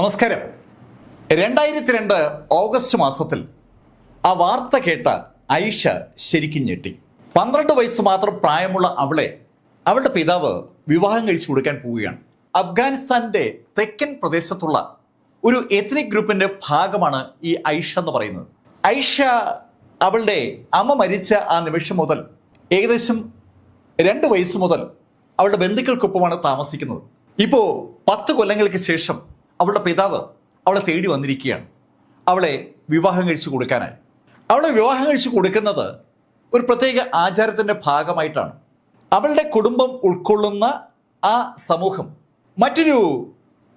നമസ്കാരം. രണ്ടായിരത്തി രണ്ട് ഓഗസ്റ്റ് മാസത്തിൽ ആ വാർത്ത കേട്ട ഐഷ ശരിക്കും ഞെട്ടി. പന്ത്രണ്ട് വയസ്സ് മാത്രം പ്രായമുള്ള അവളെ അവളുടെ പിതാവ് വിവാഹം കഴിച്ചു കൊടുക്കാൻ പോവുകയാണ്. അഫ്ഗാനിസ്ഥാന്റെ തെക്കൻ പ്രദേശത്തുള്ള ഒരു എത്നിക് ഗ്രൂപ്പിന്റെ ഭാഗമാണ് ഈ ഐഷ എന്ന് പറയുന്നത്. ഐഷ അവളുടെ അമ്മ മരിച്ച ആ നിമിഷം മുതൽ ഏകദേശം രണ്ട് വയസ്സ് മുതൽ അവളുടെ ബന്ധുക്കൾക്കൊപ്പമാണ് താമസിക്കുന്നത്. ഇപ്പോ പത്ത് കൊല്ലങ്ങൾക്ക് ശേഷം അവളുടെ പിതാവ് അവളെ തേടി വന്നിരിക്കുകയാണ്. അവളെ വിവാഹം കഴിച്ചു കൊടുക്കാനായി. അവളെ വിവാഹം കഴിച്ചു കൊടുക്കുന്നത് ഒരു പ്രത്യേക ആചാരത്തിന്റെ ഭാഗമായിട്ടാണ്. അവളുടെ കുടുംബം ഉൾക്കൊള്ളുന്ന ആ സമൂഹം മറ്റൊരു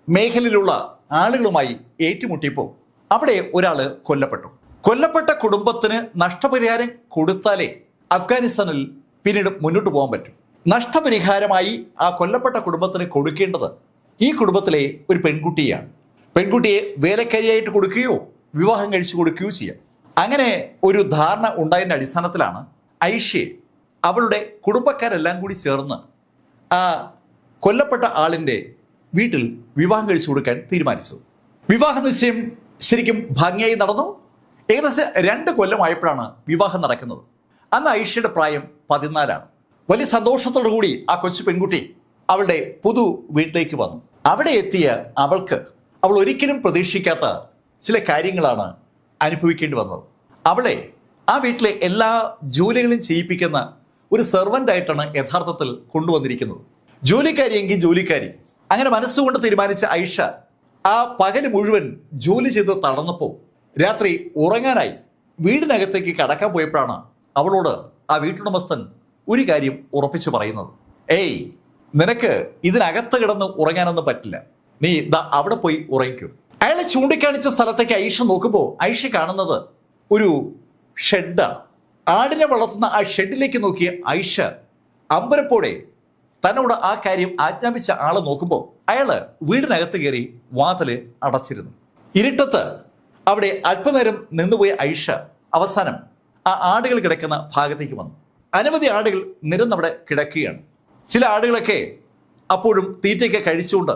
മേഖലയിലുള്ള ആളുകളുമായി ഏറ്റുമുട്ടിയപ്പോൾ അവിടെ ഒരാൾ കൊല്ലപ്പെട്ടു. കൊല്ലപ്പെട്ട കുടുംബത്തിന് നഷ്ടപരിഹാരം കൊടുത്താലേ അഫ്ഗാനിസ്ഥാനിൽ പിന്നീട് മുന്നോട്ട് പോകാൻ പറ്റും. നഷ്ടപരിഹാരമായി ആ കൊല്ലപ്പെട്ട കുടുംബത്തിന് കൊടുക്കേണ്ടത് ഈ കുടുംബത്തിലെ ഒരു പെൺകുട്ടിയാണ്. പെൺകുട്ടിയെ വേലക്കാരിയായിട്ട് കൊടുക്കുകയോ വിവാഹം കഴിച്ചു കൊടുക്കുകയോ ചെയ്യാം. അങ്ങനെ ഒരു ധാരണ ഉണ്ടായതിന്റെ അടിസ്ഥാനത്തിലാണ് ഐഷയെ അവളുടെ കുടുംബക്കാരെല്ലാം കൂടി ചേർന്ന് ആ കൊല്ലപ്പെട്ട ആളിന്റെ വീട്ടിൽ വിവാഹം കഴിച്ചു കൊടുക്കാൻ തീരുമാനിച്ചത്. വിവാഹ നിശ്ചയം ശരിക്കും ഭംഗിയായി നടന്നു. ഏകദേശം രണ്ട് കൊല്ലമായപ്പോഴാണ് വിവാഹം നടക്കുന്നത്. അന്ന് ഐഷയുടെ പ്രായം പതിനാലാണ്. വലിയ സന്തോഷത്തോടു കൂടി ആ കൊച്ചു പെൺകുട്ടി അവളുടെ പുതു വീട്ടിലേക്ക് വന്നു. അവിടെ എത്തിയ അവൾക്ക് അവൾ ഒരിക്കലും പ്രതീക്ഷിക്കാത്ത ചില കാര്യങ്ങളാണ് അനുഭവിക്കേണ്ടി വന്നത്. അവളെ ആ വീട്ടിലെ എല്ലാ ജോലികളും ചെയ്യിപ്പിക്കുന്ന ഒരു സെർവന്റ് ആയിട്ടാണ് യഥാർത്ഥത്തിൽ കൊണ്ടുവന്നിരിക്കുന്നത്. ജോലിക്കാരിയെങ്കിൽ ജോലിക്കാരി. അങ്ങനെ മനസ്സുകൊണ്ട് തീരുമാനിച്ച ഐഷ ആ പകൽ മുഴുവൻ ജോലി ചെയ്ത് തളർന്നപ്പോൾ രാത്രി ഉറങ്ങാനായി വീടിനകത്തേക്ക് കടക്കാൻ പോയപ്പോഴാണ് അവളോട് ആ വീട്ടുടമസ്ഥൻ ഒരു കാര്യം ഉറപ്പിച്ചു പറയുന്നത്. ഏയ് നിനക്ക് ഇതിനകത്ത് കിടന്ന് ഉറങ്ങാനൊന്നും പറ്റില്ല. നീ ഇതാ അവിടെ പോയി ഉറങ്ങിക്കൂ. അയാളെ ചൂണ്ടിക്കാണിച്ച സ്ഥലത്തേക്ക് ഐഷ നോക്കുമ്പോൾ ഐഷ കാണുന്നത് ഒരു ഷെഡാണ് ആടിനെ വളർത്തുന്ന ആ ഷെഡിലേക്ക് നോക്കിയ ഐഷ അമ്പരപ്പോടെ തന്നോട് ആ കാര്യം ആജ്ഞാപിച്ച ആളെ നോക്കുമ്പോൾ അയാൾ വീടിനകത്ത് കയറി വാതിൽ അടച്ചിരുന്നു. ഇരുട്ടത്ത് അവിടെ അല്പനേരം നിന്നുപോയ ഐഷ അവസാനം ആ ആടുകൾ കിടക്കുന്ന ഭാഗത്തേക്ക് വന്നു. അനവധി ആടുകൾ നിരന്നവിടെ കിടക്കുകയാണ്. ചില ആടുകളൊക്കെ അപ്പോഴും തീറ്റയൊക്കെ കഴിച്ചുകൊണ്ട്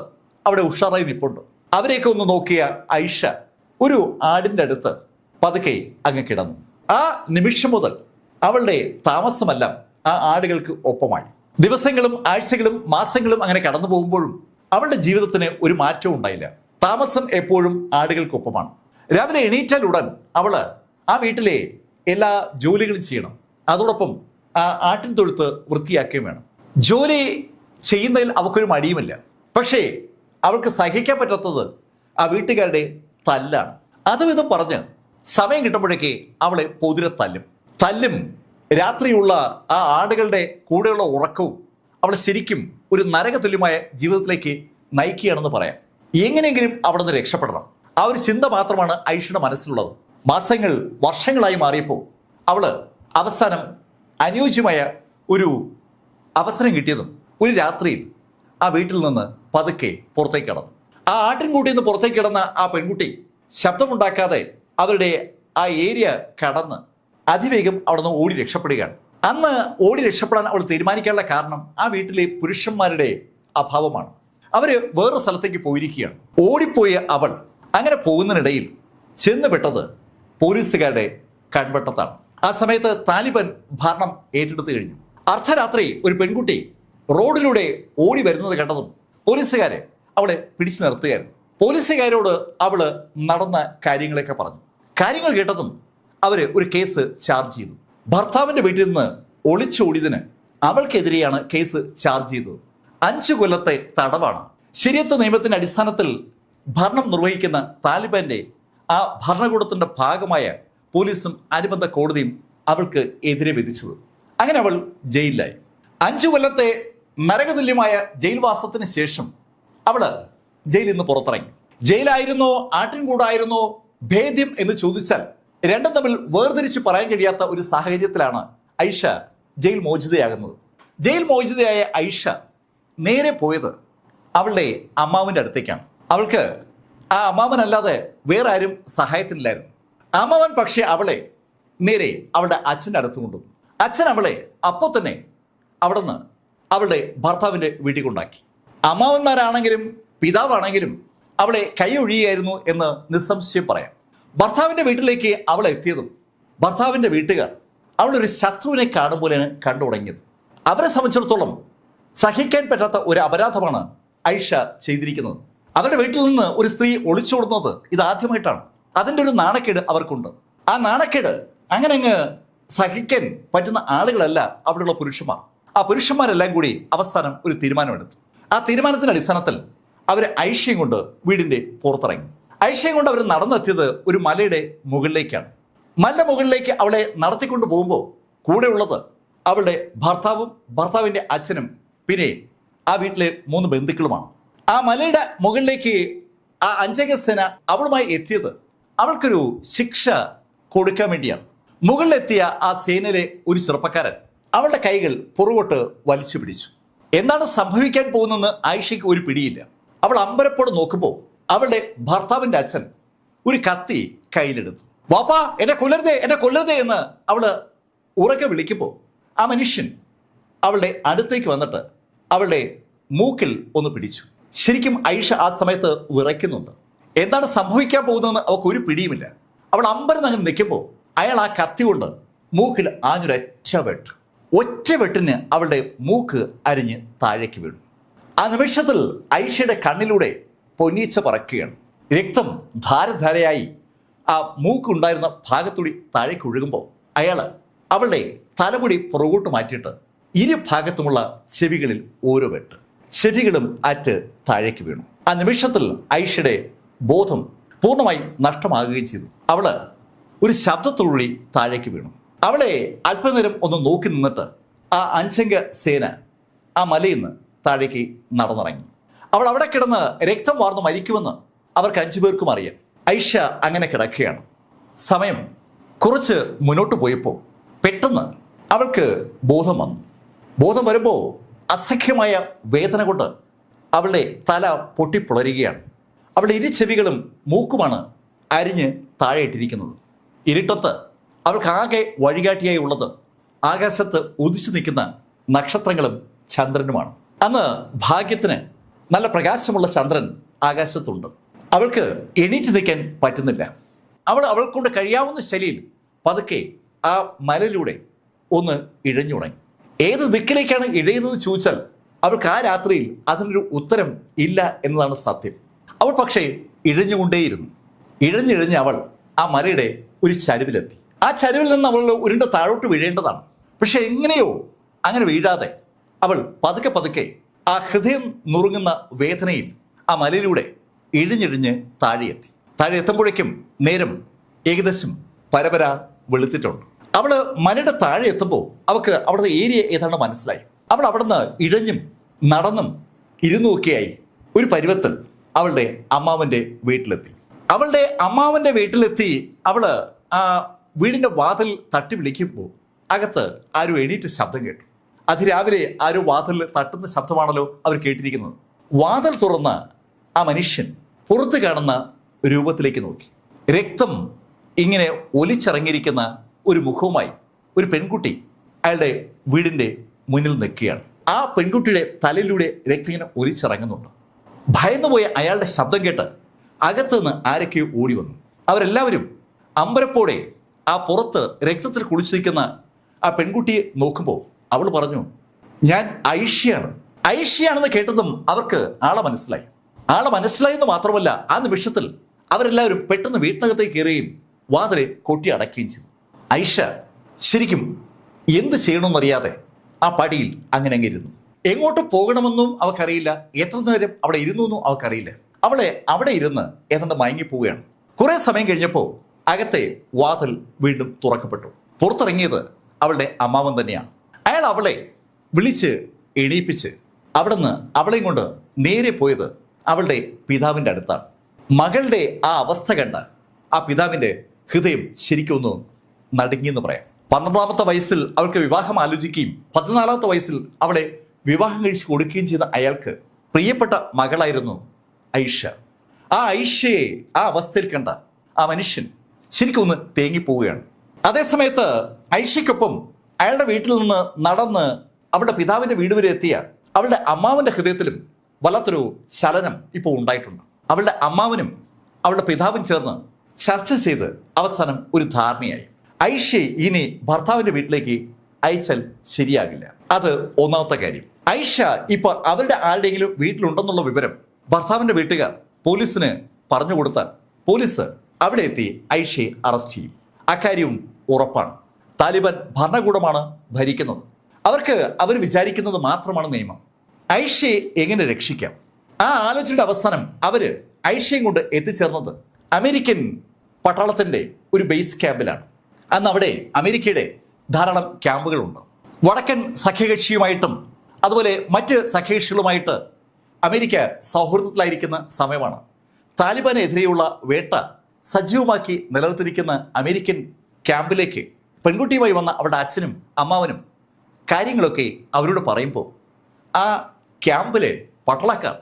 അവിടെ ഉഷാറായി നിൽപ്പുണ്ട് അവരെയൊക്കെ ഒന്ന് നോക്കിയ ഐഷ ഒരു ആടിന്റെ അടുത്ത് പതുക്കെ അങ്ങ് കിടന്നു. ആ നിമിഷം മുതൽ അവളുടെ താമസമെല്ലാം ആ ആടുകൾക്ക് ഒപ്പമായി. ദിവസങ്ങളും ആഴ്ചകളും മാസങ്ങളും അങ്ങനെ കടന്നു പോകുമ്പോഴും അവളുടെ ജീവിതത്തിന് ഒരു മാറ്റവും ഉണ്ടായില്ല. താമസം എപ്പോഴും ആടുകൾക്കൊപ്പമാണ്. രാവിലെ എണീറ്റാൽ ഉടൻ അവൾ ആ വീട്ടിലെ എല്ലാ ജോലികളും ചെയ്യണം. അതോടൊപ്പം ആ ആട്ടിൻ തൊഴുത്ത് വൃത്തിയാക്കുകയും വേണം. ജോലി ചെയ്യുന്നതിൽ അവൾക്കൊരു മടിയുമില്ല. പക്ഷേ അവൾക്ക് സഹിക്കാൻ പറ്റാത്തത് ആ വീട്ടുകാരുടെ തല്ലാണ്. അതും ഇതും പറഞ്ഞ് സമയം കിട്ടുമ്പോഴേക്ക് അവളെ പൊതിരെ തല്ലും. തല്ലും. രാത്രിയുള്ള ആ ആടുകളുടെ കൂടെയുള്ള ഉറക്കവും അവളെ ശരിക്കും ഒരു നരകതുല്യമായ ജീവിതത്തിലേക്ക് നയിക്കുകയാണെന്ന് പറയാം. എങ്ങനെയെങ്കിലും അവിടെ നിന്ന് രക്ഷപ്പെടണം. ആ ഒരു ചിന്ത മാത്രമാണ് ഐഷയുടെ മനസ്സിലുള്ളത്. മാസങ്ങൾ വർഷങ്ങളായി മാറിയപ്പോൾ അവൾ അവസാനം അനുയോജ്യമായ ഒരു അവസരം കിട്ടിയതും ഒരു രാത്രിയിൽ ആ വീട്ടിൽ നിന്ന് പതുക്കെ പുറത്തേക്ക് കടന്നു. ആ ആട്ടിൻകൂട്ടിൽ നിന്ന് പുറത്തേക്ക് കിടന്ന ആ പെൺകുട്ടി ശബ്ദമുണ്ടാക്കാതെ അവരുടെ ആ ഏരിയ കടന്ന് അതിവേഗം അവിടെ നിന്ന് ഓടി രക്ഷപ്പെടുകയാണ്. അന്ന് ഓടി രക്ഷപ്പെടാൻ അവൾ തീരുമാനിക്കാനുള്ള കാരണം ആ വീട്ടിലെ പുരുഷന്മാരുടെ അഭാവമാണ്. അവർ വേറെ സ്ഥലത്തേക്ക് പോയിരിക്കുകയാണ്. ഓടിപ്പോയ അവൾ അങ്ങനെ പോകുന്നതിനിടയിൽ ചെന്നുപെട്ടത് പോലീസുകാരുടെ കൺവെട്ടത്താണ്. ആ സമയത്ത് താലിബൻ ഭരണം ഏറ്റെടുത്തു കഴിഞ്ഞു. അർദ്ധരാത്രി ഒരു പെൺകുട്ടി റോഡിലൂടെ ഓടി വരുന്നത് കണ്ടതും പോലീസുകാരെ അവളെ പിടിച്ചു നിർത്തുകയായിരുന്നു. പോലീസുകാരോട് അവൾ നടന്ന കാര്യങ്ങളൊക്കെ പറഞ്ഞു. കാര്യങ്ങൾ കേട്ടതും അവർ ഒരു കേസ് ചാർജ് ചെയ്തു. ഭർത്താവിന്റെ വീട്ടിൽ നിന്ന് ഒളിച്ചോടിയതിന് അവൾക്കെതിരെയാണ് കേസ് ചാർജ് ചെയ്തത്. അഞ്ചു കൊല്ലത്തെ തടവാണ്. ശരിയത്ത് നിയമത്തിന്റെ അടിസ്ഥാനത്തിൽ ഭരണം നിർവഹിക്കുന്ന താലിബാന്റെ ആ ഭരണകൂടത്തിന്റെ ഭാഗമായ പോലീസും അനുബന്ധ കോടതിയും അവൾക്ക് എതിരെ വിധിച്ചത്. അങ്ങനെ അവൾ ജയിലിലായി. അഞ്ചു കൊല്ലത്തെ നരകതുല്യമായ ജയിൽവാസത്തിന് ശേഷം അവൾ ജയിലിൽ നിന്ന് പുറത്തിറങ്ങി. ജയിലായിരുന്നോ ആട്ടിൻകൂടായിരുന്നോ ഭേദ്യം എന്ന് ചോദിച്ചാൽ രണ്ടും തമ്മിൽ വേർതിരിച്ച് പറയാൻ കഴിയാത്ത ഒരു സാഹചര്യത്തിലാണ് ഐഷ ജയിൽ മോചിതയാകുന്നത്. ജയിൽ മോചിതയായ ഐഷ നേരെ പോയത് അവളുടെ അമ്മാവന്റെ അടുത്തേക്കാണ്. അവൾക്ക് ആ അമ്മാവനല്ലാതെ വേറെ ആരും സഹായത്തിനില്ലായിരുന്നു. അമ്മാവൻ പക്ഷേ അവളെ നേരെ അവളുടെ അച്ഛന്റെ അടുത്ത് കൊണ്ടുവന്നു. അച്ഛൻ അവളെ അപ്പോൾ തന്നെ അവിടുന്ന് അവളുടെ ഭർത്താവിന്റെ വീട്ടിൽ കൊണ്ടാക്കി അമ്മാവന്മാരാണെങ്കിലും പിതാവാണെങ്കിലും അവളെ കൈയൊഴിയായിരുന്നു എന്ന് നിസ്സംശയം പറയാം. ഭർത്താവിന്റെ വീട്ടിലേക്ക് അവൾ എത്തിയതും ഭർത്താവിന്റെ വീട്ടുകാർ അവളൊരു ശത്രുവിനെ കാണും പോലെയാണ് കണ്ടു തുടങ്ങിയത്. അവരെ സംബന്ധിച്ചിടത്തോളം സഹിക്കാൻ പറ്റാത്ത ഒരു അപരാധമാണ് ഐഷ ചെയ്തിരിക്കുന്നത്. അവരുടെ വീട്ടിൽ നിന്ന് ഒരു സ്ത്രീ ഒളിച്ചോടുന്നത് ഇതാദ്യമായിട്ടാണ്. അതിന്റെ ഒരു നാണക്കേട് അവർക്കുണ്ട്. ആ നാണക്കേട് അങ്ങനെ അങ്ങ് സഹിക്കാൻ പറ്റുന്ന ആളുകളല്ല അവിടെയുള്ള പുരുഷന്മാർ. ആ പുരുഷന്മാരെല്ലാം കൂടി അവസാനം ഒരു തീരുമാനമെടുത്തു. ആ തീരുമാനത്തിന്റെ അടിസ്ഥാനത്തിൽ അവർ ഐഷ്യം കൊണ്ട് വീടിന്റെ പുറത്തിറങ്ങി. ഐഷ്യം കൊണ്ട് അവർ നടന്നെത്തിയത് ഒരു മലയുടെ മുകളിലേക്കാണ്. മല മുകളിലേക്ക് അവളെ നടത്തിക്കൊണ്ട് പോകുമ്പോൾ കൂടെയുള്ളത് അവളുടെ ഭർത്താവും ഭർത്താവിന്റെ അച്ഛനും പിന്നെ ആ വീട്ടിലെ മൂന്ന് ബന്ധുക്കളുമാണ്. ആ മലയുടെ മുകളിലേക്ക് ആ അഞ്ചംഗ സേന അവളുമായി എത്തിയത് അവൾക്കൊരു ശിക്ഷ കൊടുക്കാൻ വേണ്ടിയാണ്. മുകളിലെത്തിയ ആ സേനയിലെ ഒരു ചെറുപ്പക്കാരൻ അവളുടെ കൈകൾ പുറകോട്ട് വലിച്ചു പിടിച്ചു. എന്താണ് സംഭവിക്കാൻ പോകുന്നതെന്ന് ആയിഷയ്ക്ക് ഒരു പിടിയില്ല. അവൾ അമ്പരപ്പോടെ നോക്കുമ്പോൾ അവളുടെ ഭർത്താവിന്റെ അച്ഛൻ ഒരു കത്തി കയ്യിലെടുത്തു. വാപ്പാ എന്നെ കൊല്ലരുതേ എന്നെ കൊല്ലരുതേ എന്ന് അവൾ ഉറക്കെ വിളിക്കുമ്പോൾ ആ മനുഷ്യൻ അവളുടെ അടുത്തേക്ക് വന്നിട്ട് അവളുടെ മൂക്കിൽ ഒന്ന് പിടിച്ചു. ശരിക്കും ഐഷ ആ സമയത്ത് വിറയ്ക്കുന്നുണ്ട്. എന്താണ് സംഭവിക്കാൻ പോകുന്നതെന്ന് അവൾക്ക് ഒരു പിടിയുമില്ല. അവൾ അമ്പരം അങ്ങ് നിൽക്കുമ്പോൾ അയാൾ ആ കത്തി കൊണ്ട് മൂക്കിൽ ആഞ്ഞൊരൊറ്റ വെട്ട്. ഒറ്റ വെട്ടിന് അവളുടെ മൂക്ക് അരിഞ്ഞ് താഴേക്ക് വീണു. ആ നിമിഷത്തിൽ ഐഷയുടെ കണ്ണിലൂടെ പൊന്നീച്ച പറക്കുകയാണ്. രക്തം ധാരധാരയായി ആ മൂക്കുണ്ടായിരുന്ന ഭാഗത്തുടി താഴേക്ക് ഒഴുകുമ്പോൾ അയാൾ അവളുടെ തലമുടി പുറകോട്ട് മാറ്റിയിട്ട് ഇരു ഭാഗത്തുമുള്ള ചെവികളിൽ ഓരോ വെട്ട്. ചെവികളും അറ്റ് താഴേക്ക് വീണു. ആ നിമിഷത്തിൽ ഐഷയുടെ ബോധം പൂർണമായി നഷ്ടമാകുകയും ചെയ്തു. അവൾ ഒരു ശബ്ദത്തോടുകൂടി താഴേക്ക് വീണു. അവളെ അല്പനേരം ഒന്ന് നോക്കി നിന്നിട്ട് ആ അഞ്ചംഗ സേന ആ മലയിൽ നിന്ന് താഴേക്ക് നടന്നിറങ്ങി. അവൾ അവിടെ കിടന്ന് രക്തം വാർന്ന് മരിക്കുമെന്ന് അവർക്ക് അഞ്ചു പേർക്കും അറിയാം. ഐഷ അങ്ങനെ കിടക്കുകയാണ്. സമയം കുറച്ച് മുന്നോട്ട് പോയപ്പോൾ പെട്ടെന്ന് അവൾക്ക് ബോധം വന്നു. ബോധം വരുമ്പോൾ അസഖ്യമായ വേദന കൊണ്ട് അവളുടെ തല പൊട്ടിപ്പുളരുകയാണ്. അവളുടെ ഇരു ചെവികളും മൂക്കുമാണ് അരിഞ്ഞ് താഴെയിട്ടിരിക്കുന്നത്. ഇരുട്ടത്ത് അവൾക്ക് ആകെ വഴികാട്ടിയായി ഉള്ളത് ആകാശത്ത് ഉദിച്ചു നിൽക്കുന്ന നക്ഷത്രങ്ങളും ചന്ദ്രനുമാണ്. അന്ന് ഭാഗ്യത്തിന് നല്ല പ്രകാശമുള്ള ചന്ദ്രൻ ആകാശത്തുണ്ട്. അവൾക്ക് എണീറ്റ് നിൽക്കാൻ പറ്റുന്നില്ല. അവൾ അവൾ കൊണ്ട് കഴിയാവുന്ന ശൈലിയിൽ പതുക്കെ ആ മലയിലൂടെ ഒന്ന് ഇഴഞ്ഞു തുടങ്ങി. ഏത് ദിക്കിലേക്കാണ് ഇഴയുന്നത് ചോദിച്ചാൽ അവൾക്ക് ആ രാത്രിയിൽ അതിനൊരു ഉത്തരം ഇല്ല എന്നതാണ് സത്യം. അവൾ പക്ഷേ ഇഴഞ്ഞുകൊണ്ടേയിരുന്നു. ഇഴഞ്ഞിഴഞ്ഞ് അവൾ ആ മലയുടെ ഒരു ചരിവിലെത്തി. ആ ചരിവിൽ നിന്ന് അവൾ ഉരുണ്ട താഴോട്ട് വീഴേണ്ടതാണ്. പക്ഷെ എങ്ങനെയോ അങ്ങനെ വീഴാതെ അവൾ പതുക്കെ പതുക്കെ ആ ഹൃദയം നുറുങ്ങുന്ന വേദനയിൽ ആ മലയിലൂടെ ഇഴിഞ്ഞിഴിഞ്ഞ് താഴെയെത്തി. താഴെ എത്തുമ്പോഴേക്കും നേരം ഏകദേശം പരപര വെളുത്തിട്ടുണ്ട്. അവൾ മലയുടെ താഴെ എത്തുമ്പോൾ അവൾക്ക് അവിടുത്തെ ഏരിയ ഏതാണ്ട് മനസ്സിലായി. അവൾ അവിടുന്ന് ഇഴഞ്ഞും നടന്നും ഇരുന്നുമൊക്കെയായി ഒരു പരുവത്തിൽ അവളുടെ അമ്മാവന്റെ വീട്ടിലെത്തി. അവളുടെ അമ്മാവന്റെ വീട്ടിലെത്തി അവൾ ആ വീടിന്റെ വാതിൽ തട്ടി വിളിക്കുമ്പോൾ അകത്ത് ആരും എണീറ്റ് ശബ്ദം കേട്ടു. അതിരാവിലെ ആരോ വാതിൽ തട്ടുന്ന ശബ്ദമാണല്ലോ അവർ കേട്ടിരിക്കുന്നത്. വാതിൽ തുറന്ന് ആ മനുഷ്യൻ പുറത്ത് കാണുന്ന രൂപത്തിലേക്ക് നോക്കി. രക്തം ഇങ്ങനെ ഒലിച്ചിറങ്ങിയിരിക്കുന്ന ഒരു മുഖവുമായി ഒരു പെൺകുട്ടി അയാളുടെ വീടിന്റെ മുന്നിൽ നിൽക്കുകയാണ്. ആ പെൺകുട്ടിയുടെ തലയിലൂടെ രക്തം ഇങ്ങനെ ഒലിച്ചിറങ്ങുന്നുണ്ട്. ഭയന്നുപോയ അയാളുടെ ശബ്ദം കേട്ട് അകത്തുനിന്ന് ആരൊക്കെയോ ഓടി വന്നു. അവരെല്ലാവരും അമ്പരപ്പോടെ ആ പുറത്ത് രക്തത്തിൽ കുളിച്ചിരിക്കുന്ന ആ പെൺകുട്ടിയെ നോക്കുമ്പോൾ അവൾ പറഞ്ഞു ഞാൻ ഐഷ്യയാണ് ഐഷ്യയാണെന്ന് കേട്ടതും അവർക്ക് ആളെ മനസ്സിലായി. ആളെ മനസ്സിലായെന്ന് മാത്രമല്ല ആ നിമിഷത്തിൽ അവരെല്ലാവരും പെട്ടെന്ന് വീട്ടിനകത്തേക്ക് കയറുകയും വാതിലെ കൊട്ടി അടയ്ക്കുകയും ചെയ്തു. ഐഷ ശരിക്കും എന്ത് ചെയ്യണമെന്നറിയാതെ ആ പടിയിൽ അങ്ങനെ അങ്ങിരുന്നു എങ്ങോട്ട് പോകണമെന്നും അവൾക്കറിയില്ല എത്ര നേരം അവിടെ ഇരുന്നു എന്നും അവൾക്കറിയില്ല. അവളെ അവിടെ ഇരുന്ന് ഏതാണ്ട് മയങ്ങിപ്പോവുകയാണ് കുറെ സമയം കഴിഞ്ഞപ്പോൾ അകത്തെ വാതിൽ വീണ്ടും തുറക്കപ്പെട്ടു. പുറത്തിറങ്ങിയത് അവളുടെ അമ്മാവൻ തന്നെയാണ്. അയാൾ അവളെ വിളിച്ച് എണീപ്പിച്ച് അവിടുന്ന് അവളെയും കൊണ്ട് നേരെ പോയത് അവളുടെ പിതാവിന്റെ അടുത്താണ്. മകളുടെ ആ അവസ്ഥ കണ്ട് ആ പിതാവിന്റെ ഹൃദയം ശരിക്കൊന്ന് നടുങ്ങിയെന്ന് പറയാം. പന്ത്രണ്ടാമത്തെ വയസ്സിൽ അവൾക്ക് വിവാഹം ആലോചിക്കുകയും പതിനാലാമത്തെ വയസ്സിൽ അവളെ വിവാഹം കഴിച്ച് കൊടുക്കുകയും ചെയ്ത അയാൾക്ക് പ്രിയപ്പെട്ട മകളായിരുന്നു ഐഷ. ആ ഐഷയെ ആ അവസ്ഥയിൽ കണ്ട ആ മനുഷ്യൻ ശരിക്കും ഒന്ന് തേങ്ങിപ്പോവുകയാണ്. അതേസമയത്ത് ഐഷയ്ക്കൊപ്പം അയാളുടെ വീട്ടിൽ നിന്ന് നടന്ന് അവളുടെ പിതാവിന്റെ വീട് വരെ എത്തിയ അവളുടെ അമ്മാവന്റെ ഹൃദയത്തിലും വല്ലാത്തൊരു ചലനം ഇപ്പോൾ ഉണ്ടായിട്ടുണ്ട്. അവളുടെ അമ്മാവനും അവളുടെ പിതാവും ചേർന്ന് ചർച്ച ചെയ്ത് അവസാനം ഒരു ധാരണയായി. ഐഷയെ ഇനി ഭർത്താവിന്റെ വീട്ടിലേക്ക് അയച്ചാൽ ശരിയാകില്ല. അത് ഒന്നാമത്തെ കാര്യം. ഐഷ ഇപ്പൊ അവരുടെ ആരുടെയെങ്കിലും വീട്ടിലുണ്ടെന്നുള്ള വിവരം ഭർത്താവിന്റെ വീട്ടുകാർ പോലീസിന് പറഞ്ഞു കൊടുത്താൽ പോലീസ് അവിടെ എത്തി ഐഷയെ അറസ്റ്റ് ചെയ്യും. അക്കാര്യവും ഉറപ്പാണ്. താലിബാൻ ഭരണകൂടമാണ് ഭരിക്കുന്നത്. അവർക്ക് അവർ വിചാരിക്കുന്നത് മാത്രമാണ് നിയമം. ഐഷയെ എങ്ങനെ രക്ഷിക്കാം? ആ ആലോചനയുടെ അവസാനം അവർ ഐഷയും കൊണ്ട് എത്തിച്ചേർന്നത് അമേരിക്കൻ പട്ടാളത്തിന്റെ ഒരു ബേസ് ക്യാമ്പിലാണ്. അന്ന് അവിടെ അമേരിക്കയുടെ ധാരാളം ക്യാമ്പുകളുണ്ട്. വടക്കൻ സഖ്യകക്ഷിയുമായിട്ടും അതുപോലെ മറ്റ് സഖ്യകക്ഷികളുമായിട്ട് അമേരിക്ക സൗഹൃദത്തിലായിരിക്കുന്ന സമയമാണ്. താലിബാനെതിരെയുള്ള വേട്ട സജീവമാക്കി നിലനിർത്തിരിക്കുന്ന അമേരിക്കൻ ക്യാമ്പിലേക്ക് പെൺകുട്ടിയുമായി വന്ന അവരുടെ അച്ഛനും അമ്മാവനും കാര്യങ്ങളൊക്കെ അവരോട് പറയുമ്പോൾ ആ ക്യാമ്പിലെ പട്ടളക്കാർ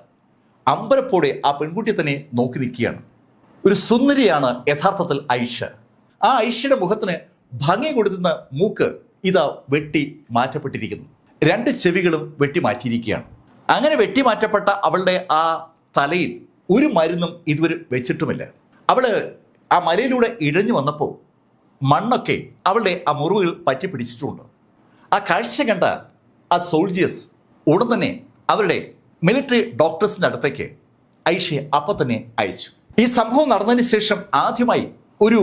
അമ്പരപ്പോടെ ആ പെൺകുട്ടിയെ തന്നെ നോക്കി നിൽക്കുകയാണ്. ഒരു സുന്ദരിയാണ് യഥാർത്ഥത്തിൽ ഐഷ. ആ ഐഷയുടെ മുഖത്തിന് ഭംഗി കൊടുത്തുന്ന മൂക്ക് ഇതാ വെട്ടി മാറ്റപ്പെട്ടിരിക്കുന്നു. രണ്ട് ചെവികളും വെട്ടി മാറ്റിയിരിക്കുകയാണ്. അങ്ങനെ വെട്ടിമാറ്റപ്പെട്ട അവളുടെ ആ തലയിൽ ഒരു മരുന്നും ഇതുവരെ വെച്ചിട്ടുമില്ല. അവൾ ആ മലയിലൂടെ ഇഴഞ്ഞു വന്നപ്പോൾ മണ്ണൊക്കെ അവളുടെ ആ മുറിവുകൾ പറ്റി പിടിച്ചിട്ടുണ്ട്. ആ കാഴ്ച കണ്ട ആ സോൾജിയേഴ്സ് ഉടൻ തന്നെ അവരുടെ മിലിറ്ററി ഡോക്ടേഴ്സിന്റെ അടുത്തേക്ക് ഐഷയെ അപ്പം തന്നെ അയച്ചു. ഈ സംഭവം നടന്നതിന് ശേഷം ആദ്യമായി ഒരു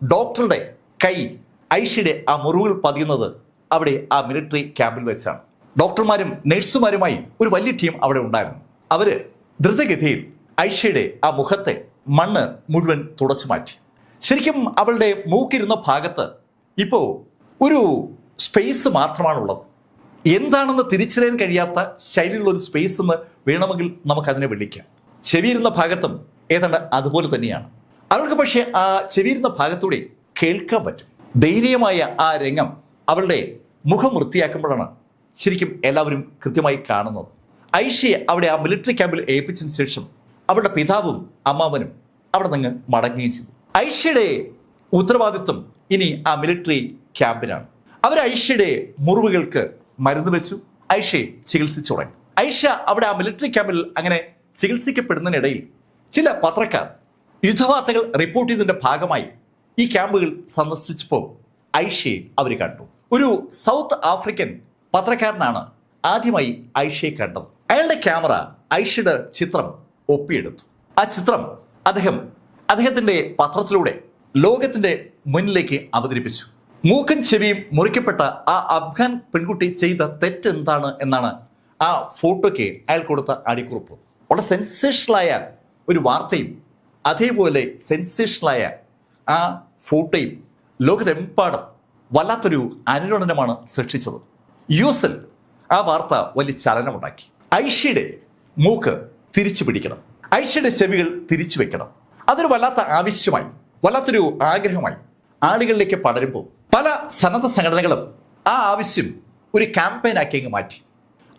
ഡോക്ടറുടെ കൈ ഐഷയുടെ ആ മുറിവുകൾ പതിയുന്നത് അവിടെ ആ മിലിറ്ററി ക്യാമ്പിൽ വെച്ചാണ്. ഡോക്ടർമാരും നഴ്സുമാരുമായി ഒരു വലിയ ടീം അവിടെ ഉണ്ടായിരുന്നു. അവർ ദ്രുതഗതിയിൽ ഐഷയുടെ ആ മുഖത്തെ മണ്ണ് മുഴുവൻ തുടച്ചു മാറ്റി. ശരിക്കും അവളുടെ മൂക്കിരുന്ന ഭാഗത്ത് ഇപ്പോ ഒരു സ്പേസ് മാത്രമാണുള്ളത്. എന്താണെന്ന് തിരിച്ചറിയാൻ കഴിയാത്ത ശൈലിയുള്ള ഒരു സ്പേസ് എന്ന് വേണമെങ്കിൽ നമുക്ക് അതിനെ വിളിക്കാം. ചെവിയിരുന്ന ഭാഗത്തും ഏതാണ്ട് അതുപോലെ തന്നെയാണ്. അവൾക്ക് പക്ഷേ ആ ചെവിയിരുന്ന ഭാഗത്തൂടെ കേൾക്കാൻ പറ്റും. ധൈര്യമായ ആ രംഗം അവളുടെ മുഖം വൃത്തിയാക്കുമ്പോഴാണ് ശരിക്കും എല്ലാവരും കൃത്യമായി കാണുന്നത്. ഐഷയെ അവിടെ ആ മിലിറ്ററി ക്യാമ്പിൽ ഏൽപ്പിച്ചതിന് ശേഷം അവളുടെ പിതാവും അമ്മാവനും അവിടെ നിന്ന് മടങ്ങുകയും ചെയ്തു. ഐഷയുടെ ഉത്തരവാദിത്വം ഇനി ആ മിലിറ്ററി ക്യാമ്പിനാണ് അവർ ഐഷയുടെ മുറിവുകൾക്ക് മരുന്ന് വെച്ചു ഐഷയെ ചികിത്സിച്ചു തുടങ്ങി. ഐഷ അവിടെ ആ മിലിറ്ററി ക്യാമ്പിൽ അങ്ങനെ ചികിത്സിക്കപ്പെടുന്നതിനിടയിൽ ചില പത്രക്കാർ യുദ്ധവാർത്തകൾ റിപ്പോർട്ട് ചെയ്തതിന്റെ ഭാഗമായി ഈ ക്യാമ്പുകൾ സന്ദർശിച്ചപ്പോൾ ഐഷയെ അവർ കണ്ടു. ഒരു സൗത്ത് ആഫ്രിക്കൻ പത്രക്കാരനാണ് ആദ്യമായി ഐഷയെ കണ്ടത്. അയാളുടെ ക്യാമറ ഐഷയുടെ ചിത്രം ഒപ്പിയെടുത്തു. ആ ചിത്രം അദ്ദേഹം അദ്ദേഹത്തിന്റെ പത്രത്തിലൂടെ ലോകത്തിന്റെ മുന്നിലേക്ക് അവതരിപ്പിച്ചു. മൂക്കൻ ചെവിയും മുറിക്കപ്പെട്ട ആ അഫ്ഗാൻ പെൺകുട്ടി ചെയ്ത തെറ്റ് എന്താണ് എന്നാണ് ആ ഫോട്ടോയ്ക്ക് അയാൾ കൊടുത്ത അടിക്കുറിപ്പ്. വളരെ സെൻസേഷണലായ ഒരു വാർത്തയും അതേപോലെ സെൻസേഷണലായ ആ ഫോട്ടോയും ലോകത്തെമ്പാടും വല്ലാത്തൊരു അനുരണനമാണ് സൃഷ്ടിച്ചത്. യു എസിൽ ആ വാർത്ത വലിയ ചലനമുണ്ടാക്കി. ഐഷയുടെ മൂക്ക് തിരിച്ചു പിടിക്കണം. ഐഷയുടെ ചെവികൾ തിരിച്ചു വെക്കണം. അതൊരു വല്ലാത്ത ആവശ്യമായി വല്ലാത്തൊരു ആഗ്രഹമായി ആളുകളിലേക്ക് പടരുമ്പോൾ പല സന്നദ്ധ സംഘടനകളും ആ ആവശ്യം ഒരു ക്യാമ്പയിനാക്കി അങ്ങ് മാറ്റി.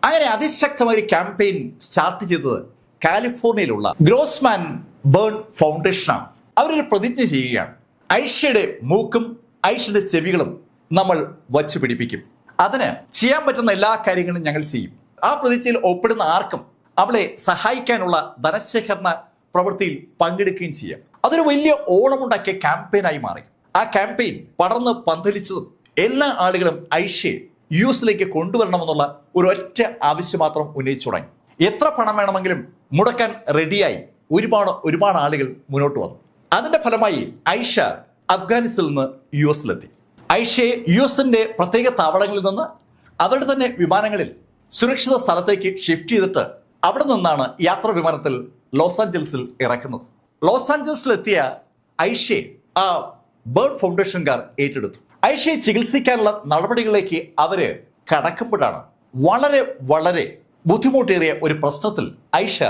അങ്ങനെ അതിശക്തമായ ഒരു ക്യാമ്പയിൻ സ്റ്റാർട്ട് ചെയ്തത് കാലിഫോർണിയയിലുള്ള ഗ്രോസ്മാൻ ബേൺ ഫൗണ്ടേഷനാണ്. അവരൊരു പ്രതിജ്ഞ ചെയ്യുകയാണ്. ഐഷയുടെ മൂക്കും ഐഷയുടെ ചെവികളും നമ്മൾ വച്ചു പിടിപ്പിക്കും. അതിന് ചെയ്യാൻ പറ്റുന്ന എല്ലാ കാര്യങ്ങളും ഞങ്ങൾ ചെയ്യും. ആ പ്രതീക്ഷയിൽ ഒപ്പിടുന്ന ആർക്കും അവളെ സഹായിക്കാനുള്ള ധനശേഖരണ പ്രവൃത്തിയിൽ പങ്കെടുക്കുകയും ചെയ്യാം. അതൊരു വലിയ ഓണമുണ്ടാക്കിയ ക്യാമ്പയിനായി മാറി. ആ ക്യാമ്പയിൻ പടർന്ന് പന്തലിച്ചതും എല്ലാ ആളുകളും ഐഷയെ യു എസിലേക്ക് കൊണ്ടുവരണമെന്നുള്ള ഒരു ഒറ്റ ആവശ്യം മാത്രം ഉന്നയിച്ചു തുടങ്ങി. എത്ര പണം വേണമെങ്കിലും മുടക്കാൻ റെഡിയായി ഒരുപാട് ഒരുപാട് ആളുകൾ മുന്നോട്ട് വന്നു. അതിന്റെ ഫലമായി ഐഷ അഫ്ഗാനിസ്ഥാനിൽ നിന്ന് യു എസിലെത്തി. ഐഷയെ യു എസിന്റെ പ്രത്യേക താവളങ്ങളിൽ നിന്ന് അവരുടെ തന്നെ വിമാനങ്ങളിൽ സുരക്ഷിത സ്ഥലത്തേക്ക് ഷിഫ്റ്റ് ചെയ്തിട്ട് അവിടെ നിന്നാണ് യാത്രാ വിമാനത്തിൽ ലോസ് ആഞ്ചൽസിൽ ഇറക്കുന്നത്. ലോസ് ആഞ്ചൽസിലെത്തിയ ഐഷയെ ആ ബേർഡ് ഫൗണ്ടേഷൻകാർ ഏറ്റെടുത്തു. ഐഷയെ ചികിത്സിക്കാനുള്ള നടപടികളിലേക്ക് അവർ കടക്കുമ്പോഴാണ് വളരെ വളരെ ബുദ്ധിമുട്ടേറിയ ഒരു പ്രശ്നത്തിൽ ഐഷ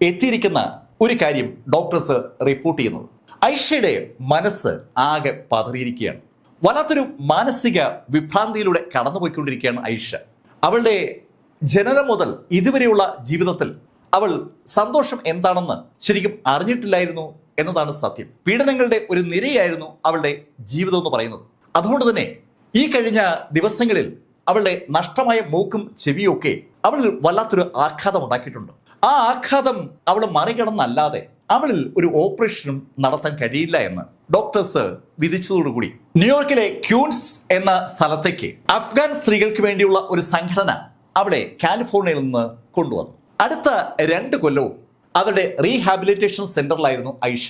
എത്തിയിരിക്കുന്ന ഒരു കാര്യം ഡോക്ടേഴ്സ് റിപ്പോർട്ട് ചെയ്യുന്നത്. ഐഷയുടെ മനസ്സ് ആകെ പതറിയിരിക്കുകയാണ്. വല്ലാത്തൊരു മാനസിക വിഭ്രാന്തിയിലൂടെ കടന്നുപോയിക്കൊണ്ടിരിക്കുകയാണ് ഐഷ. അവളുടെ ജനനം മുതൽ ഇതുവരെയുള്ള ജീവിതത്തിൽ അവൾ സന്തോഷം എന്താണെന്ന് ശരിക്കും അറിഞ്ഞിട്ടില്ലായിരുന്നു എന്നതാണ് സത്യം. പീഡനങ്ങളുടെ ഒരു നിരയായിരുന്നു അവളുടെ ജീവിതം എന്ന് പറയുന്നത്. അതുകൊണ്ട് തന്നെ ഈ കഴിഞ്ഞ ദിവസങ്ങളിൽ അവളുടെ നഷ്ടമായ മൂക്കും ചെവിയും ഒക്കെ അവൾ വല്ലാത്തൊരു ആഘാതം ഉണ്ടാക്കിയിട്ടുണ്ട്. ആ ആഘാതം അവൾ മറികടന്നല്ലാതെ അവളിൽ ഒരു ഓപ്പറേഷനും നടത്താൻ കഴിയില്ല എന്ന് ഡോക്ടേഴ്സ് വിധിച്ചതോടുകൂടി ന്യൂയോർക്കിലെ ക്യൂൻസ് എന്ന സ്ഥലത്തേക്ക് അഫ്ഗാൻ സ്ത്രീകൾക്ക് വേണ്ടിയുള്ള ഒരു സംഘടന അവളെ കാലിഫോർണിയയിൽ നിന്ന് കൊണ്ടുവന്നു. അടുത്ത രണ്ട് കൊല്ലവും അവരുടെ റീഹാബിലിറ്റേഷൻ സെന്ററിലായിരുന്നു ഐഷ.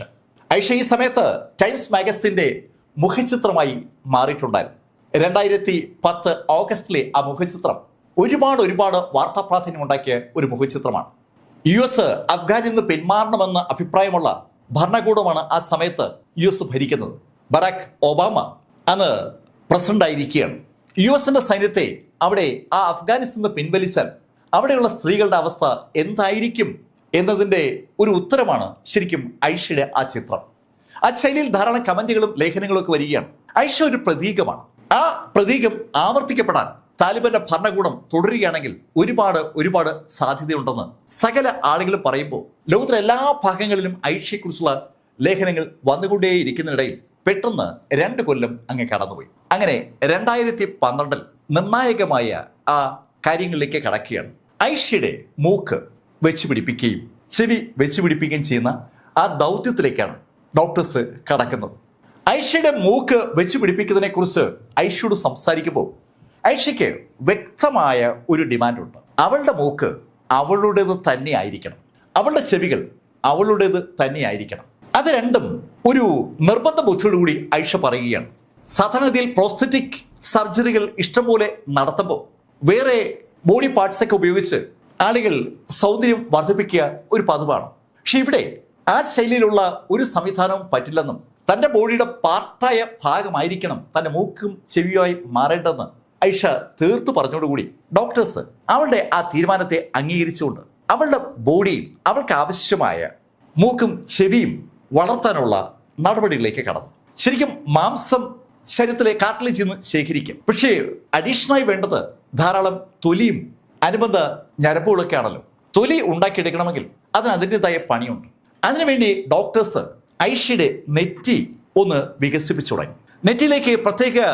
ഐഷ ഈ സമയത്ത് ടൈംസ് മാഗസിന്റെ മുഖചിത്രമായി മാറിയിട്ടുണ്ടായിരുന്നു. രണ്ടായിരത്തി പത്ത് ഓഗസ്റ്റിലെ ആ മുഖചിത്രം ഒരുപാട് ഒരുപാട് വാർത്താ പ്രാധാന്യം ഉണ്ടാക്കിയ ഒരു മുഖചിത്രമാണ്. യു എസ് അഫ്ഗാനിൽ നിന്ന് പിന്മാറണമെന്ന അഭിപ്രായമുള്ള ഭരണകൂടമാണ് ആ സമയത്ത് യു എസ് ഭരിക്കുന്നത്. ബറാക് ഒബാമ അന്ന് പ്രസിഡന്റ് ആയിരിക്കുകയാണ്. യു എസിന്റെ സൈന്യത്തെ അവിടെ ആ അഫ്ഗാനിസ്ഥാനിൽ നിന്ന് പിൻവലിച്ചാൽ അവിടെയുള്ള സ്ത്രീകളുടെ അവസ്ഥ എന്തായിരിക്കും എന്നതിന്റെ ഒരു ഉത്തരമാണ് ശരിക്കും ഐഷയുടെ ആ ചിത്രം. ആ ശൈലിയിൽ ധാരാളം കമന്റുകളും ലേഖനങ്ങളും ഒക്കെ വരികയാണ്. ഐഷ ഒരു പ്രതീകമാണ്. ആ പ്രതീകം ആവർത്തിക്കപ്പെടാൻ താലിബന്റെ ഭരണകൂടം തുടരുകയാണെങ്കിൽ ഒരുപാട് ഒരുപാട് സാധ്യതയുണ്ടെന്ന് സകല ആളുകളും പറയുമ്പോൾ ലോകത്തിലെ എല്ലാ ഭാഗങ്ങളിലും ഐഷയെക്കുറിച്ചുള്ള ലേഖനങ്ങൾ വന്നുകൊണ്ടേയിരിക്കുന്നതിനിടയിൽ പെട്ടെന്ന് രണ്ട് കൊല്ലം അങ്ങ് കടന്നുപോയി. അങ്ങനെ രണ്ടായിരത്തി പന്ത്രണ്ടിൽ നിർണായകമായ ആ കാര്യങ്ങളിലേക്ക് കടക്കുകയാണ്. ഐഷ്യയുടെ മൂക്ക് വെച്ച് പിടിപ്പിക്കുകയും ചെവി വെച്ച് പിടിപ്പിക്കുകയും ചെയ്യുന്ന ആ ദൗത്യത്തിലേക്കാണ് ഡോക്ടേഴ്സ് കടക്കുന്നത്. ഐഷയുടെ മൂക്ക് വെച്ച് പിടിപ്പിക്കുന്നതിനെ കുറിച്ച് ഐഷയോട് സംസാരിക്കുമ്പോൾ ഐഷയ്ക്ക് വ്യക്തമായ ഒരു ഡിമാൻഡുണ്ട് അവളുടെ മൂക്ക് അവളുടേത് തന്നെ ആയിരിക്കണം അവളുടെ ചെവികൾ അവളുടേത് തന്നെ ആയിരിക്കണം അത് രണ്ടും ഒരു നിർബന്ധ ബുദ്ധിയോടുകൂടി ഐഷ പറയുകയാണ്. സാധാരണഗതിയിൽ പ്രോസ്തറ്റിക് സർജറികൾ ഇഷ്ടംപോലെ നടത്തുമ്പോൾ വേറെ ബോഡി പാർട്സ് ഒക്കെ ഉപയോഗിച്ച് ആളുകൾ സൗന്ദര്യം വർദ്ധിപ്പിക്കുക ഒരു പതിവാണ്. പക്ഷെ ഇവിടെ ആ ശൈലിയിലുള്ള ഒരു സംവിധാനവും പറ്റില്ലെന്നും തന്റെ ബോഡിയുടെ പാർട്ടായ ഭാഗമായിരിക്കണം തന്റെ മൂക്കും ചെവിയുമായി മാറേണ്ടതെന്ന് ഐഷ തീർത്തു പറഞ്ഞോടുകൂടി ഡോക്ടേഴ്സ് അവളുടെ ആ തീരുമാനത്തെ അംഗീകരിച്ചുകൊണ്ട് അവളുടെ ബോഡിയിൽ അവൾക്ക് ആവശ്യമായ മൂക്കും ചെവിയും വളർത്താനുള്ള നടപടികളിലേക്ക് കടന്നു. ശരിക്കും മാംസം ശരീരത്തിലെ കാട്ടിലേ നിന്ന് ശേഖരിക്കും. പക്ഷേ അഡീഷണലായി വേണ്ടത് ധാരാളം തൊലിയും അനുബന്ധ ഞരമ്പുകളൊക്കെ ആണല്ലോ. തൊലി ഉണ്ടാക്കിയെടുക്കണമെങ്കിൽ അതിന് അതിന്റെതായ പണിയുണ്ട്. അതിനുവേണ്ടി ഡോക്ടേഴ്സ് ഐഷയുടെ നെറ്റി ഒന്ന് വികസിപ്പിച്ചു തുടങ്ങി. നെറ്റിയിലേക്ക് പ്രത്യേക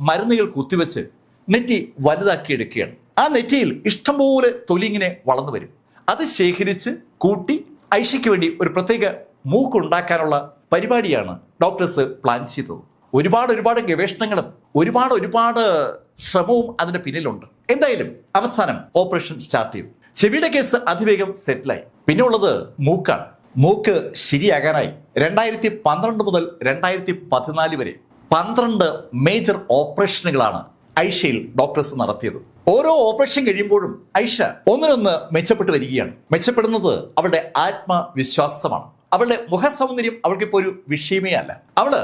മരുന്നുകൾ കുത്തിവെച്ച് നെറ്റി വലുതാക്കിയെടുക്കുകയാണ്. ആ നെറ്റിയിൽ ഇഷ്ടംപോലെ തൊലി ഇങ്ങനെ വളർന്നു വരും. അത് ശേഖരിച്ച് കൂട്ടി ഐഷയ്ക്ക് വേണ്ടി ഒരു പ്രത്യേക മൂക്കുണ്ടാക്കാനുള്ള പരിപാടിയാണ് ഡോക്ടേഴ്സ് പ്ലാൻ ചെയ്തത്. ഒരുപാട് ഒരുപാട് ഗവേഷണങ്ങളും ഒരുപാട് ഒരുപാട് ശ്രമവും അതിന്റെ പിന്നിലുണ്ട്. എന്തായാലും അവസാനം ഓപ്പറേഷൻ സ്റ്റാർട്ട് ചെയ്തു. ചെവിയുടെ കേസ് അതിവേഗം സെറ്റിലായി. പിന്നെ ഉള്ളത് മൂക്കാണ്. മൂക്ക് ശരിയാകാനായി രണ്ടായിരത്തി പന്ത്രണ്ട് മുതൽ രണ്ടായിരത്തി പതിനാല് വരെ പന്ത്രണ്ട് മേജർ ഓപ്പറേഷനുകളാണ് ഐഷയിൽ ഡോക്ടേഴ്സ് നടത്തിയത്. ഓരോ ഓപ്പറേഷൻ കഴിയുമ്പോഴും ഐഷ ഒന്നിനൊന്ന് മെച്ചപ്പെട്ടു വരികയാണ്. മെച്ചപ്പെടുന്നത് അവളുടെ ആത്മവിശ്വാസമാണ്. അവളുടെ മുഖസൗന്ദര്യം ഇപ്പോൾ ഒരു വിഷയമേ അല്ല. അവൾ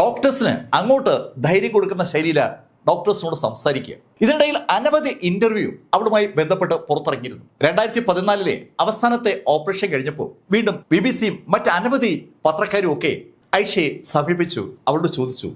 ഡോക്ടേഴ്സിന് അങ്ങോട്ട് ധൈര്യം കൊടുക്കുന്ന ശൈലിയില ഡോക്ടേഴ്സിനോട് സംസാരിക്കുക. ഇതിനിടയിൽ അനവധി ഇന്റർവ്യൂ അവളുമായി ബന്ധപ്പെട്ട് പുറത്തിറങ്ങിയിരുന്നു. രണ്ടായിരത്തി പതിനാലിലെ അവസാനത്തെ ഓപ്പറേഷൻ കഴിഞ്ഞപ്പോൾ വീണ്ടും ബി ബി സിയും മറ്റ് അനവധി പത്രക്കാരും ഒക്കെ ഐഷയെ സമീപിച്ചു. അവളോട് ചോദിച്ചു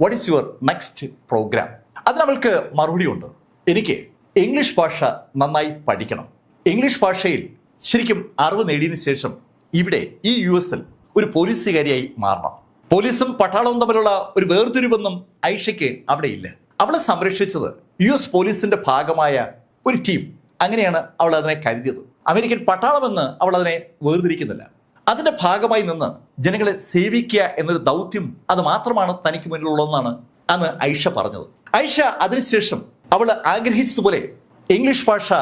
what is your next programme അതിന് അവൾക്ക് മറുപടിയുണ്ട്. എനിക്ക് ഇംഗ്ലീഷ് ഭാഷ നന്നായി പഠിക്കണം. ഇംഗ്ലീഷ് ഭാഷയിൽ ശരിക്കും അറിവ് നേടിയതിനു ശേഷം ഇവിടെ ഈ യു എസിൽ ഒരു പോലീസുകാരിയായി മാറണം. പോലീസും പട്ടാളവും തമ്മിലുള്ള ഒരു വേർതിരിവൊന്നും ഐഷയ്ക്ക് അവിടെ ഇല്ല. അവളെ സംരക്ഷിച്ചത് യു എസ് പോലീസിന്റെ ഭാഗമായ ഒരു ടീം. അങ്ങനെയാണ് അവൾ അതിനെ കരുതിയത്. അമേരിക്കൻ പട്ടാളമെന്ന് അവൾ അതിനെ വേർതിരിക്കുന്നില്ല. അതിന്റെ ഭാഗമായി നിന്ന് ജനങ്ങളെ സേവിക്കുക എന്നൊരു ദൗത്യം അത് മാത്രമാണ് തനിക്ക് മുന്നിലുള്ളതെന്നാണ് അന്ന് ഐഷ പറഞ്ഞത്. ഐഷ അതിനുശേഷം അവൾ ആഗ്രഹിച്ചതുപോലെ ഇംഗ്ലീഷ് ഭാഷ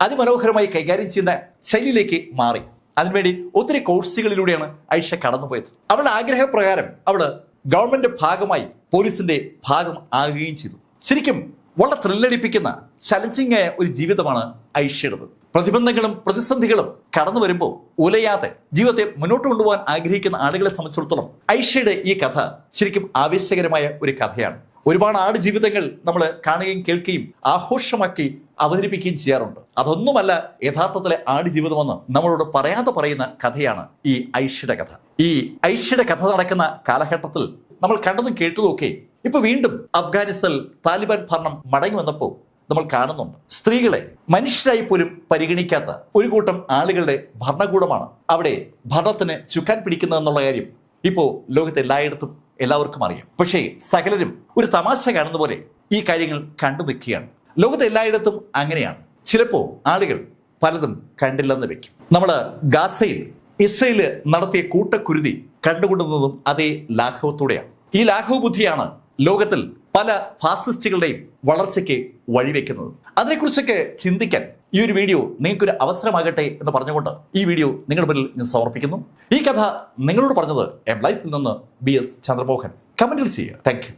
അതിമനോഹരമായി കൈകാര്യം ചെയ്യുന്ന ശൈലിയിലേക്ക് മാറി. അതിനുവേണ്ടി ഒത്തിരി കോഴ്സുകളിലൂടെയാണ് ഐഷ കടന്നുപോയത്. അവളുടെ ആഗ്രഹപ്രകാരം അവൾ ഗവൺമെന്റ് ഭാഗമായി പോലീസിന്റെ ഭാഗം ആകുകയും ചെയ്തു. ശരിക്കും വളരെ ത്രില്ലടിപ്പിക്കുന്ന ചലഞ്ചിങ് ആയ ഒരു ജീവിതമാണ് ഐഷയുടേത്. പ്രതിബന്ധങ്ങളും പ്രതിസന്ധികളും കടന്നു വരുമ്പോൾ ഉലയാതെ ജീവിതത്തെ മുന്നോട്ട് കൊണ്ടുപോകാൻ ആഗ്രഹിക്കുന്ന ആളുകളെ സംബന്ധിച്ചിടത്തോളം ഐഷയുടെ ഈ കഥ ശരിക്കും ആവേശകരമായ ഒരു കഥയാണ്. ഒരുപാട് ആട് ജീവിതങ്ങൾ നമ്മൾ കാണുകയും കേൾക്കുകയും ആഘോഷമാക്കി അവതരിപ്പിക്കുകയും ചെയ്യാറുണ്ട്. അതൊന്നുമല്ല യഥാർത്ഥത്തിലെ ആട് ജീവിതമെന്ന് നമ്മളോട് പറയാതെ പറയുന്ന കഥയാണ് ഈ ഐശ്വര്യ കഥ. ഈ ഐശ്വര്യ കഥ നടക്കുന്ന കാലഘട്ടത്തിൽ നമ്മൾ കണ്ടതും കേട്ടതുമൊക്കെ ഇപ്പൊ വീണ്ടും അഫ്ഗാനിസ്ഥാൻ താലിബാൻ ഭരണം മടങ്ങി വന്നപ്പോൾ നമ്മൾ കാണുന്നുണ്ട്. സ്ത്രീകളെ മനുഷ്യരായി പോലും പരിഗണിക്കാത്ത ഒരു കൂട്ടം ആളുകളുടെ ഭരണകൂടമാണ് അവിടെ ഭരണത്തിന് ചുക്കാൻ പിടിക്കുന്നതെന്നുള്ള കാര്യം ഇപ്പോൾ ലോകത്ത് എല്ലായിടത്തും എല്ലാവർക്കും അറിയാം. പക്ഷേ സകലരും ഒരു തമാശ കാണുന്ന പോലെ ഈ കാര്യങ്ങൾ കണ്ടു നിൽക്കുകയാണ്. ലോകത്ത് എല്ലായിടത്തും അങ്ങനെയാണ്. ചിലപ്പോൾ ആളുകൾ പലതും കണ്ടില്ലെന്ന് വെക്കും നമ്മൾ ഗാസയിൽ ഇസ്രയേൽ നടത്തിയ കൂട്ടക്കുരുതി കണ്ടുകൊണ്ടുന്നതും അതേ ലാഘവത്തോടെയാണ്. ഈ ലാഘവ ബുദ്ധിയാണ് ലോകത്തിൽ പല ഫാസിസ്റ്റുകളുടെയും വളർച്ചയ്ക്ക് വഴിവെക്കുന്നത്. അതിനെക്കുറിച്ചൊക്കെ ചിന്തിക്കാൻ ഈ ഒരു വീഡിയോ നിങ്ങൾക്കൊരു അവസരമാകട്ടെ എന്ന് പറഞ്ഞുകൊണ്ട് ഈ വീഡിയോ നിങ്ങളുടെ മുന്നിൽ ഞാൻ സമർപ്പിക്കുന്നു. ഈ കഥ നിങ്ങളോട് പറഞ്ഞത് എം ലൈഫിൽ നിന്ന് ബി എസ് ചന്ദ്രമോഹൻ. കമന്റിൽ ചെയ്യുക. താങ്ക്